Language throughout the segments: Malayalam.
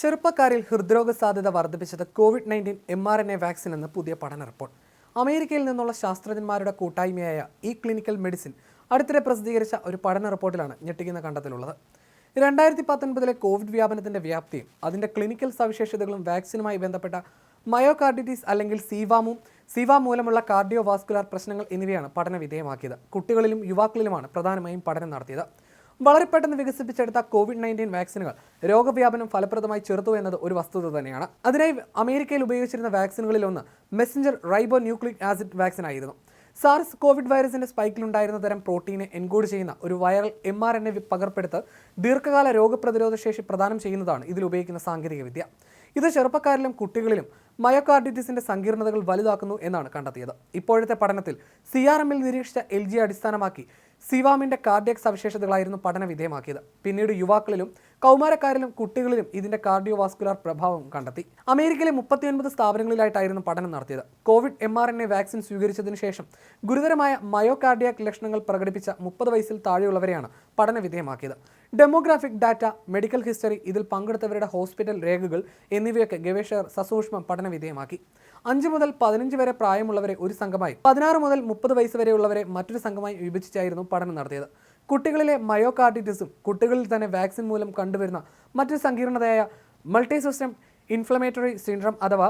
ചെറുപ്പക്കാരിൽ ഹൃദ്രോഗ സാധ്യത വർദ്ധിപ്പിച്ചത് Covid nineteen M R N A vaccine എന്ന പുതിയ പഠന റിപ്പോർട്ട്. അമേരിക്കയിൽ നിന്നുള്ള ശാസ്ത്രജ്ഞന്മാരുടെ കൂട്ടായ്മയായ ഈ ക്ലിനിക്കൽ മെഡിസിൻ അടുത്തിടെ പ്രസിദ്ധീകരിച്ച ഒരു പഠന റിപ്പോർട്ടിലാണ് ഞെട്ടിക്കുന്ന കണ്ടെത്തലുള്ളത്. രണ്ടായിരത്തി പത്തൊൻപതിലെ കോവിഡ് വ്യാപനത്തിന്റെ വ്യാപ്തിയും അതിന്റെ ക്ലിനിക്കൽ സവിശേഷതകളും വാക്സിനുമായി ബന്ധപ്പെട്ട മയോകാർഡിറ്റീസ് അല്ലെങ്കിൽ സീവാമും സീവ മൂലമുള്ള കാർഡിയോ വാസ്കുലാർ പ്രശ്നങ്ങൾ എന്നിവയാണ് പഠന വിധേയമാക്കിയത്. കുട്ടികളിലും യുവാക്കളിലുമാണ് പ്രധാനമായും പഠനം നടത്തിയത്. വളരെ പെട്ടെന്ന് വികസിപ്പിച്ചെടുത്ത കോവിഡ് നയന്റീൻ വാക്സിനുകൾ രോഗവ്യാപനം ഫലപ്രദമായി ചെറുത്തു എന്നത് ഒരു വസ്തുത തന്നെയാണ്. അതിനായി അമേരിക്കയിൽ ഉപയോഗിച്ചിരുന്ന വാക്സിനുകളിൽ ഒന്ന് messenger ribo nucleic acid vaccine ആയിരുന്നു. സാർസ് കോവിഡ് വൈറസിന്റെ സ്പൈക്കിലുണ്ടായിരുന്ന തരം പ്രോട്ടീനെ എൻകോഡ് ചെയ്യുന്ന ഒരു viral M R N A പകർപ്പെടുത്ത് ദീർഘകാല രോഗപ്രതിരോധ ശേഷി പ്രദാനം ചെയ്യുന്നതാണ് ഇതിൽ ഉപയോഗിക്കുന്ന സാങ്കേതികവിദ്യ ഇത് ചെറുപ്പക്കാരിലും കുട്ടികളിലും മയോകാർഡിറ്റിസിന്റെ സങ്കീർണതകൾ വലുതാക്കുന്നു എന്നാണ് കണ്ടെത്തിയത്. ഇപ്പോഴത്തെ പഠനത്തിൽ സി ആർ എമ്മിൽ നിരീക്ഷിച്ച എൽ ജി അടിസ്ഥാനമാക്കി സിവാമിന്റെ കാർഡിയക് സവിശേഷതകളായിരുന്നു പഠന വിധേയമാക്കിയത്. പിന്നീട് യുവാക്കളിലും കൗമാരക്കാരിലും കുട്ടികളിലും ഇതിന്റെ കാർഡിയോവാസ്കുലാർ പ്രഭാവം കണ്ടെത്തി. അമേരിക്കയിലെ മുപ്പത്തിയൊൻപത് സ്ഥാപനങ്ങളിലായിട്ടായിരുന്നു പഠനം നടത്തിയത്. Covid M R N A vaccine സ്വീകരിച്ചതിനു ശേഷം ഗുരുതരമായ മയോകാർഡിയാക് ലക്ഷണങ്ങൾ പ്രകടിപ്പിച്ച മുപ്പത് വയസ്സിൽ താഴെയുള്ളവരെയാണ് പഠന വിധേയമാക്കിയത്. ഡെമോഗ്രാഫിക് ഡാറ്റ മെഡിക്കൽ ഹിസ്റ്ററി ഇതിൽ പങ്കെടുത്തവരുടെ ഹോസ്പിറ്റൽ രേഖകൾ എന്നിവയൊക്കെ ഗവേഷകർ സസൂക്ഷ്മം പഠന വിധേയമാക്കി. അഞ്ച് മുതൽ പതിനഞ്ച് വരെ പ്രായമുള്ളവരെ ഒരു സംഘമായി പതിനാറ് മുതൽ മുപ്പത് വയസ്സ് വരെയുള്ളവരെ മറ്റൊരു സംഘമായി വിഭജിച്ചായിരുന്നു പഠനം നടത്തിയത്. കുട്ടികളിലെ മയോകാർഡിറ്റിസും കുട്ടികളിൽ തന്നെ വാക്സിൻ മൂലം കണ്ടുവരുന്ന മറ്റ് സങ്കീർണതയായ മൾട്ടി സിസ്റ്റം ഇൻഫ്ലമേറ്ററി സിൻഡ്രം അഥവാ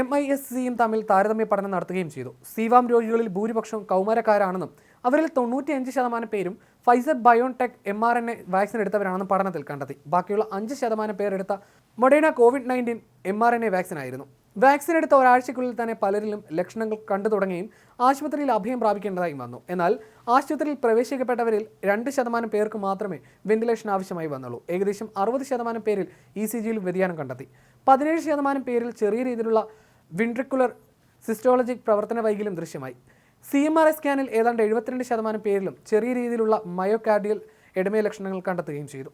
എം ഐ എസ് സിയും തമ്മിൽ താരതമ്യ പഠനം നടത്തുകയും ചെയ്തു. സീവാം രോഗികളിൽ ഭൂരിപക്ഷവും കൗമാരക്കാരാണെന്നും അവരിൽ തൊണ്ണൂറ്റിയഞ്ച് ശതമാനം പേരും Pfizer BioNTech M R N A vaccine എടുത്തവരാണെന്നും പഠനത്തിൽ കണ്ടെത്തി. ബാക്കിയുള്ള അഞ്ച് ശതമാനം പേർ എടുത്ത Moderna Covid nineteen M R N A vaccine ആയിരുന്നു വാക്സിൻ എടുത്ത ഒരാഴ്ചയ്ക്കുള്ളിൽ തന്നെ പലരിലും ലക്ഷണങ്ങൾ കണ്ടു തുടങ്ങുകയും ആശുപത്രിയിൽ അഭയം പ്രാപിക്കേണ്ടതായും വന്നു. എന്നാൽ ആശുപത്രിയിൽ പ്രവേശിക്കപ്പെട്ടവരിൽ രണ്ട് ശതമാനം പേർക്ക് മാത്രമേ വെന്റിലേഷൻ ആവശ്യമായി വന്നുള്ളൂ. ഏകദേശം അറുപത് ശതമാനം പേരിൽ ഇ സി ജിയിൽ വ്യതിയാനം കണ്ടെത്തി. പതിനേഴ് ശതമാനം പേരിൽ ചെറിയ രീതിയിലുള്ള വിൻട്രിക്കുലർ സിസ്റ്റോളജിക് പ്രവർത്തന വൈകല്യം ദൃശ്യമായി. സി എം ആർ ഐ സ്കാനിൽ ഏതാണ്ട് എഴുപത്തിരണ്ട് ശതമാനം പേരിലും ചെറിയ രീതിയിലുള്ള മയോകാർഡിയൽ എഡമയ ലക്ഷണങ്ങൾ കണ്ടെത്തുകയും ചെയ്തു.